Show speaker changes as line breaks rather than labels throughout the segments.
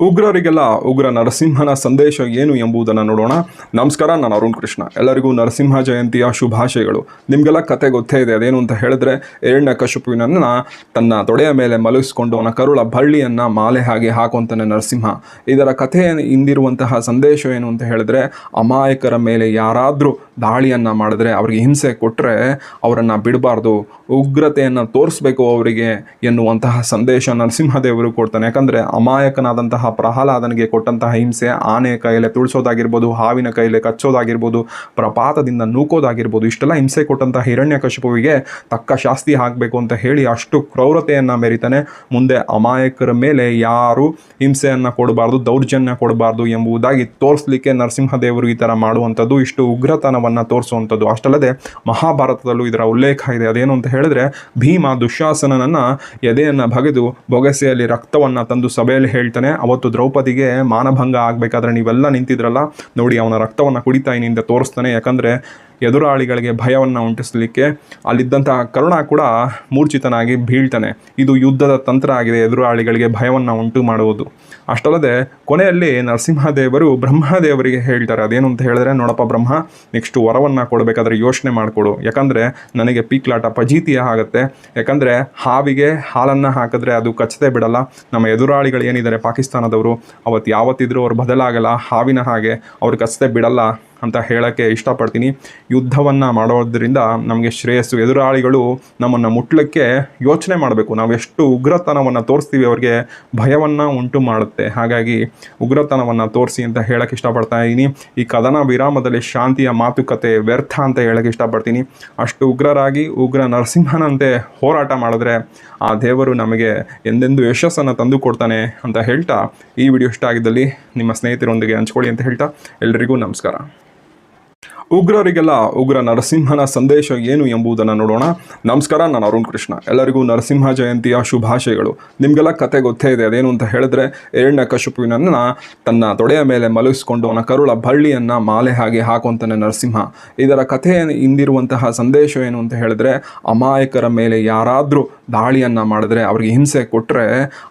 ಉಗ್ರರಿಗೆಲ್ಲ ಉಗ್ರ ನರಸಿಂಹನ ಸಂದೇಶ ಏನು ಎಂಬುದನ್ನು ನೋಡೋಣ. ನಮಸ್ಕಾರ, ನಾನು ಅರುಣ್ ಕೃಷ್ಣ. ಎಲ್ಲರಿಗೂ ನರಸಿಂಹ ಜಯಂತಿಯ ಶುಭಾಶಯಗಳು. ನಿಮಗೆಲ್ಲ ಕತೆ ಗೊತ್ತೇ ಇದೆ. ಅದೇನು ಅಂತ ಹೇಳಿದ್ರೆ ಎರಡನೇ ಕಶುಪುವಿನನ್ನ ತನ್ನ ತೊಡೆಯ ಮೇಲೆ ಮಲಗಿಸ್ಕೊಂಡು ಅವನ ಕರುಳ ಬಳ್ಳಿಯನ್ನ ಮಾಲೆ ಹಾಗೆ ಹಾಕುವಂತಾನೆ ನರಸಿಂಹ. ಇದರ ಕಥೆ ಹಿಂದಿರುವಂತಹ ಸಂದೇಶ ಏನು ಅಂತ ಹೇಳಿದ್ರೆ, ಅಮಾಯಕರ ಮೇಲೆ ಯಾರಾದರೂ ದಾಳಿಯನ್ನ ಮಾಡಿದ್ರೆ, ಅವರಿಗೆ ಹಿಂಸೆ ಕೊಟ್ಟರೆ ಅವರನ್ನು ಬಿಡಬಾರ್ದು. ಉಗ್ರತೆಯನ್ನು ತೋರಿಸ್ಬೇಕು ಅವರಿಗೆ ಎನ್ನುವಂತಹ ಸಂದೇಶ ನರಸಿಂಹದೇವರು ಕೊಡ್ತಾನೆ. ಯಾಕಂದರೆ ಅಮಾಯಕನಾದಂತಹ ಪ್ರಹ್ಲಾದನಿಗೆ ಕೊಟ್ಟಂತಹ ಹಿಂಸೆ ಆನೆ ಕೈಲೆ ತುಳಿಸೋದಾಗಿರ್ಬೋದು, ಹಾವಿನ ಕೈಲೆ ಕಚ್ಚೋದಾಗಿರ್ಬೋದು, ಪ್ರಪಾತದಿಂದ ನೂಕೋದಾಗಿರ್ಬೋದು, ಇಷ್ಟೆಲ್ಲ ಹಿಂಸೆ ಕೊಟ್ಟಂತಹ ಹಿರಣ್ಯಕಶಿಪುವಿಗೆ ತಕ್ಕ ಶಾಸ್ತಿ ಹಾಕಬೇಕು ಅಂತ ಹೇಳಿ ಅಷ್ಟು ಕ್ರೌರತೆಯನ್ನು ಮೆರಿತಾನೆ ಮುಂದೆ ಅಮಾಯಕರ ಮೇಲೆ ಯಾರು ಹಿಂಸೆಯನ್ನು ಕೊಡಬಾರ್ದು, ದೌರ್ಜನ್ಯ ಕೊಡಬಾರ್ದು ಎಂಬುದಾಗಿ ತೋರಿಸಲಿಕ್ಕೆ ನರಸಿಂಹದೇವರು ಈ ಥರ ಮಾಡುವಂಥದ್ದು ಇಷ್ಟು ಉಗ್ರತನವನ್ನು ತೋರಿಸುವಂಥದ್ದು. ಅಷ್ಟಲ್ಲದೆ ಮಹಾಭಾರತದಲ್ಲೂ ಇದರ ಉಲ್ಲೇಖ ಇದೆ. ಅದೇನು ಅಂತ ಹೇಳಿದ್ರೆ, ಭೀಮ ದುಶಾಸನನನ್ನು ಎದೆಯನ್ನು ಬಗೆದು ಬೊಗಸೆಯಲ್ಲಿ ರಕ್ತವನ್ನು ತಂದು ಸಭೆಯಲ್ಲಿ ಹೇಳ್ತಾನೆ ಅವತ್ತು ದ್ರೌಪದಿಗೆ ಮಾನಭಂಗ ಆಗಬೇಕಾದ್ರೆ ನೀವೆಲ್ಲ ನಿಂತಿದ್ರಲ್ಲ ನೋಡಿ ಅವನ ರಕ್ತವನ್ನು ಕುಡಿತಾ ಇನ್ನಿಂದ ತೋರಿಸ್ತಾನೆ. ಯಾಕಂದರೆ ಎದುರಾಳಿಗಳಿಗೆ ಭಯವನ್ನು ಉಂಟಿಸಲಿಕ್ಕೆ. ಅಲ್ಲಿದ್ದಂತಹ ಕರುಣ ಕೂಡ ಮೂರ್ಛಿತನಾಗಿ ಬೀಳ್ತಾನೆ. ಇದು ಯುದ್ಧದ ತಂತ್ರ ಆಗಿದೆ. ಎದುರಾಳಿಗಳಿಗೆ ಭಯವನ್ನು ಉಂಟು ಮಾಡುವುದು. ಅಷ್ಟಲ್ಲದೆ, ಕೊನೆಯಲ್ಲಿ ನರಸಿಂಹದೇವರು ಬ್ರಹ್ಮದೇವರಿಗೆ ಹೇಳ್ತಾರೆ. ಅದೇನು ಅಂತ ಹೇಳಿದ್ರೆ, ನೋಡಪ್ಪ ಬ್ರಹ್ಮ ನೆಕ್ಸ್ಟ್ ವರವನ್ನು ಕೊಡಬೇಕಾದ್ರೆ ಯೋಚನೆ ಮಾಡಿಕೊಡು. ಯಾಕಂದರೆ, ನನಗೆ ಪೀಕ್ಲಾಟ ಪಜೀತಿಯ ಆಗುತ್ತೆ. ಯಾಕಂದರೆ, ಹಾವಿಗೆ ಹಾಲನ್ನು ಹಾಕಿದ್ರೆ ಅದು ಕಚ್ಚದೆ ಬಿಡಲ್ಲ. ನಮ್ಮ ಎದುರಾಳಿಗಳು ಏನಿದ್ದಾರೆ ಪಾಕಿಸ್ತಾನದವರು, ಅವತ್ತು ಯಾವತ್ತಿದ್ರೂ ಅವ್ರು ಬದಲಾಗಲ್ಲ. ಹಾವಿನ ಹಾಗೆ ಅವ್ರು ಕಚ್ಚದೆ ಬಿಡಲ್ಲ. ಅಂತ ಹೇಳೋಕ್ಕೆ ಇಷ್ಟಪಡ್ತೀನಿ. ಯುದ್ಧವನ್ನು ಮಾಡೋದ್ರಿಂದ ನಮಗೆ ಶ್ರೇಯಸ್ಸು, ಎದುರಾಳಿಗಳು ನಮ್ಮನ್ನು ಮುಟ್ಲಿಕ್ಕೆ ಯೋಚನೆ ಮಾಡಬೇಕು. ನಾವು ಎಷ್ಟು ಉಗ್ರತನವನ್ನು ತೋರಿಸ್ತೀವಿ ಅವರಿಗೆ ಭಯವನ್ನು ಉಂಟು ಮಾಡುತ್ತೆ. ಹಾಗಾಗಿ ಉಗ್ರತನವನ್ನು ತೋರಿಸಿ ಅಂತ ಹೇಳಕ್ಕೆ ಇಷ್ಟಪಡ್ತಾ ಇದ್ದೀನಿ. ಈ ಕದನ ವಿರಾಮದಲ್ಲಿ ಶಾಂತಿಯ ಮಾತುಕತೆ ವ್ಯರ್ಥ ಅಂತ ಹೇಳಕ್ಕೆ ಇಷ್ಟಪಡ್ತೀನಿ. ಅಷ್ಟು ಉಗ್ರರಾಗಿ ಉಗ್ರ ನರಸಿಂಹನಂತೆ ಹೋರಾಟ ಮಾಡಿದ್ರೆ ಆ ದೇವರು ನಮಗೆ ಎಂದೆಂದು ಯಶಸ್ಸನ್ನು ತಂದು ಕೊಡ್ತಾನೆ ಅಂತ ಹೇಳ್ತಾ ಈ ವಿಡಿಯೋ ಇಷ್ಟ ಆಗಿದ್ದಲ್ಲಿ ನಿಮ್ಮ ಸ್ನೇಹಿತರೊಂದಿಗೆ ಹಂಚ್ಕೊಳ್ಳಿ ಅಂತ ಹೇಳ್ತಾ ಎಲ್ರಿಗೂ ನಮಸ್ಕಾರ. ಉಗ್ರರಿಗೆಲ್ಲ ಉಗ್ರ ನರಸಿಂಹನ ಸಂದೇಶ ಏನು ಎಂಬುದನ್ನು ನೋಡೋಣ. ನಮಸ್ಕಾರ, ನಾನು ಅರುಣ್ ಕೃಷ್ಣ. ಎಲ್ಲರಿಗೂ ನರಸಿಂಹ ಜಯಂತಿಯ ಶುಭಾಶಯಗಳು. ನಿಮಗೆಲ್ಲ ಕತೆ ಗೊತ್ತೇ ಇದೆ. ಅದೇನು ಅಂತ ಹೇಳಿದ್ರೆ ಎರಡನೇ ಕಶುಪುವಿನನ್ನ ತನ್ನ ತೊಡೆಯ ಮೇಲೆ ಮಲಗಿಸ್ಕೊಂಡು ಅವನ ಕರುಳ ಬಳ್ಳಿಯನ್ನು ಮಾಲೆ ಹಾಗೆ ಹಾಕುವಂತಾನೆ ನರಸಿಂಹ. ಇದರ ಕಥೆ ಹಿಂದಿರುವಂತಹ ಸಂದೇಶ ಏನು ಅಂತ ಹೇಳಿದ್ರೆ, ಅಮಾಯಕರ ಮೇಲೆ ಯಾರಾದರೂ ದಾಳಿಯನ್ನ ಮಾಡಿದ್ರೆ ಅವರಿಗೆ ಹಿಂಸೆ ಕೊಟ್ಟರೆ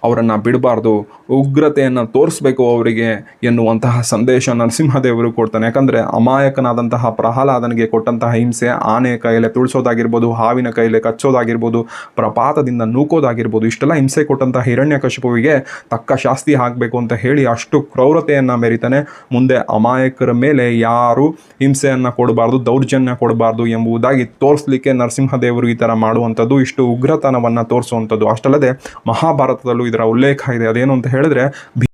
ಅವರನ್ನು ಬಿಡಬಾರ್ದು, ಉಗ್ರತೆಯನ್ನು ತೋರಿಸ್ಬೇಕು ಅವರಿಗೆ ಎನ್ನುವಂತಹ ಸಂದೇಶ ನರಸಿಂಹದೇವರು ಕೊಡ್ತಾನೆ. ಯಾಕಂದರೆ ಅಮಾಯಕನಾದಂತಹ ಪ್ರಹ್ಲಾದನಿಗೆ ಕೊಟ್ಟಂತಹ ಹಿಂಸೆ ಆನೆ ಕೈಲೆ ತುಳಿಸೋದಾಗಿರ್ಬೋದು, ಹಾವಿನ ಕೈಲೆ ಕಚ್ಚೋದಾಗಿರ್ಬೋದು, ಪ್ರಪಾತದಿಂದ ನೂಕೋದಾಗಿರ್ಬೋದು, ಇಷ್ಟೆಲ್ಲ ಹಿಂಸೆ ಕೊಟ್ಟಂತಹ ಹಿರಣ್ಯಕಶಿಪುವಿಗೆ ತಕ್ಕ ಶಾಸ್ತಿ ಹಾಕಬೇಕು ಅಂತ ಹೇಳಿ ಅಷ್ಟು ಕ್ರೌರತೆಯನ್ನು ಮೆರಿತಾನೆ. ಮುಂದೆ ಅಮಾಯಕರ ಮೇಲೆ ಯಾರು ಹಿಂಸೆಯನ್ನು ಕೊಡಬಾರ್ದು, ದೌರ್ಜನ್ಯ ಕೊಡಬಾರ್ದು ಎಂಬುದಾಗಿ ತೋರಿಸ್ಲಿಕ್ಕೆ ನರಸಿಂಹದೇವರು ಈ ಥರ ಮಾಡುವಂಥದ್ದು. ಇಷ್ಟು ಉಗ್ರತನವನ್ನು ತೋರಿಸುವಂಥದ್ದು. ಅಷ್ಟಲ್ಲದೆ ಮಹಾಭಾರತದಲ್ಲೂ ಇದರ ಉಲ್ಲೇಖ ಇದೆ. ಅದೇನು ಅಂತ ಹೇಳಿದ್ರೆ